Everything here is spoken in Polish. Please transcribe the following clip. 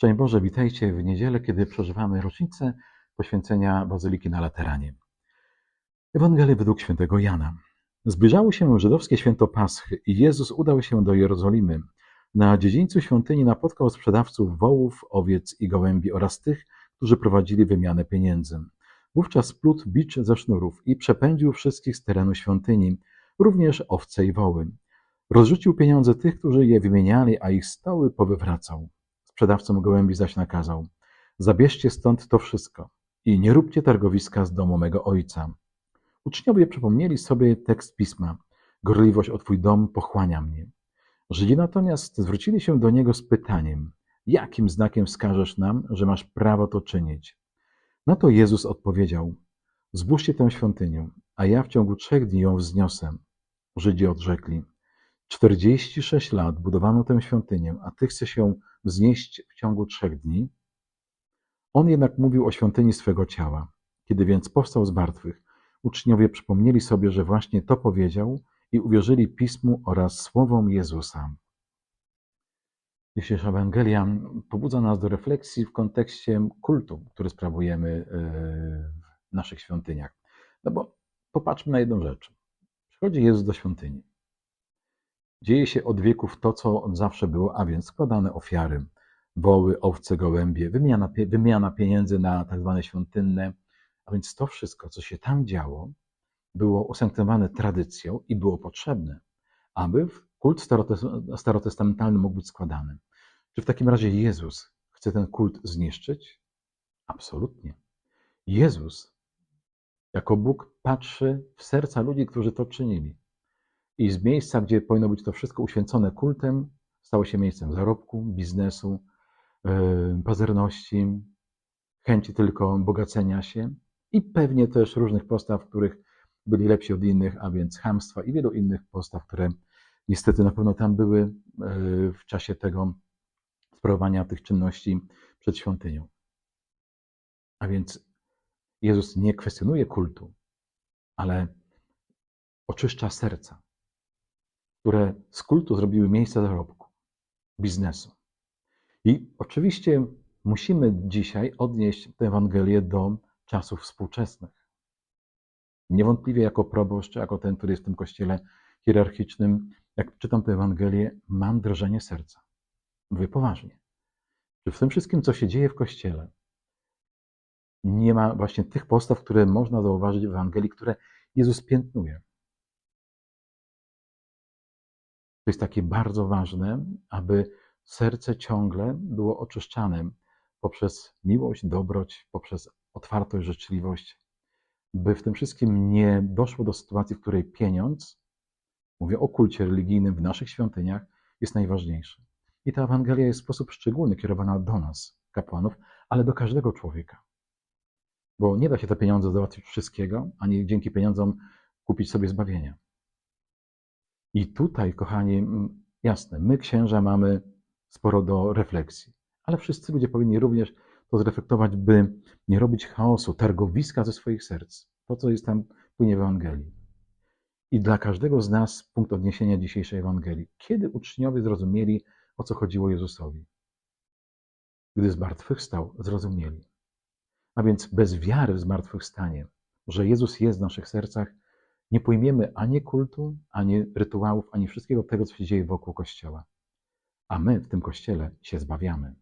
Szczęść Boże, witajcie w niedzielę, kiedy przeżywamy rocznicę poświęcenia Bazyliki na Lateranie. Ewangelia według świętego Jana. Zbliżało się żydowskie święto Paschy i Jezus udał się do Jerozolimy. Na dziedzińcu świątyni napotkał sprzedawców wołów, owiec i gołębi oraz tych, którzy prowadzili wymianę pieniędzy. Wówczas splótł bicz ze sznurów i przepędził wszystkich z terenu świątyni, również owce i woły. Rozrzucił pieniądze tych, którzy je wymieniali, a ich stoły powywracał. Sprzedawcom gołębi zaś nakazał: Zabierzcie stąd to wszystko i nie róbcie targowiska z domu mego ojca. Uczniowie przypomnieli sobie tekst pisma: Gorliwość o twój dom pochłania mnie. Żydzi natomiast zwrócili się do niego z pytaniem: Jakim znakiem wskażesz nam, że masz prawo to czynić? Na to Jezus odpowiedział: Zbóżcie tę świątynię, a ja w ciągu trzech dni ją wzniosę. Żydzi odrzekli: Czterdzieści sześć lat budowano tę świątynię, a ty chcesz ją wznieść w ciągu trzech dni? On jednak mówił o świątyni swego ciała. Kiedy więc powstał z martwych, uczniowie przypomnieli sobie, że właśnie to powiedział i uwierzyli Pismu oraz słowom Jezusa. Dzisiejsza Ewangelia pobudza nas do refleksji w kontekście kultu, który sprawujemy e, w naszych świątyniach. No bo popatrzmy na jedną rzecz. Przychodzi Jezus do świątyni. Dzieje się od wieków to, co zawsze było, a więc składane ofiary, woły, owce, gołębie, wymiana, wymiana pieniędzy na tak zwane świątynne, a więc to wszystko, co się tam działo, było usankcjonowane tradycją i było potrzebne, aby kult starotestamentalny mógł być składany. Czy w takim razie Jezus chce ten kult zniszczyć? Absolutnie. Jezus jako Bóg patrzy w serca ludzi, którzy to czynili. I z miejsca, gdzie powinno być to wszystko uświęcone kultem, stało się miejscem zarobku, biznesu, yy, pazerności, chęci tylko bogacenia się i pewnie też różnych postaw, których byli lepsi od innych, a więc hamstwa i wielu innych postaw, które niestety na pewno tam były yy, w czasie tego sprawowania tych czynności przed świątynią. A więc Jezus nie kwestionuje kultu, ale oczyszcza serca które z kultu zrobiły miejsce zarobku, biznesu. I oczywiście musimy dzisiaj odnieść tę Ewangelię do czasów współczesnych. Niewątpliwie jako proboszcz, jako ten, który jest w tym kościele hierarchicznym, jak czytam tę Ewangelię, mam drżenie serca. Mówię poważnie. Czy w tym wszystkim, co się dzieje w kościele, nie ma właśnie tych postaw, które można zauważyć w Ewangelii, które Jezus piętnuje. To jest takie bardzo ważne, aby serce ciągle było oczyszczane poprzez miłość, dobroć, poprzez otwartość, życzliwość, by w tym wszystkim nie doszło do sytuacji, w której pieniądz, mówię o kulcie religijnym w naszych świątyniach, jest najważniejszy. I ta Ewangelia jest w sposób szczególny kierowana do nas, kapłanów, ale do każdego człowieka. Bo nie da się te pieniądze załatwić wszystkiego, ani dzięki pieniądzom kupić sobie zbawienia. I tutaj, kochani, jasne, my księża mamy sporo do refleksji, ale wszyscy ludzie powinni również to zreflektować, by nie robić chaosu, targowiska ze swoich serc. To, co jest tam płynie w Ewangelii. I dla każdego z nas punkt odniesienia dzisiejszej Ewangelii. Kiedy uczniowie zrozumieli, o co chodziło Jezusowi? Gdy zmartwychwstał, zrozumieli. A więc bez wiary w zmartwychwstanie, że Jezus jest w naszych sercach, nie pojmiemy ani kultu, ani rytuałów, ani wszystkiego tego, co się dzieje wokół Kościoła. A my w tym Kościele się zbawiamy.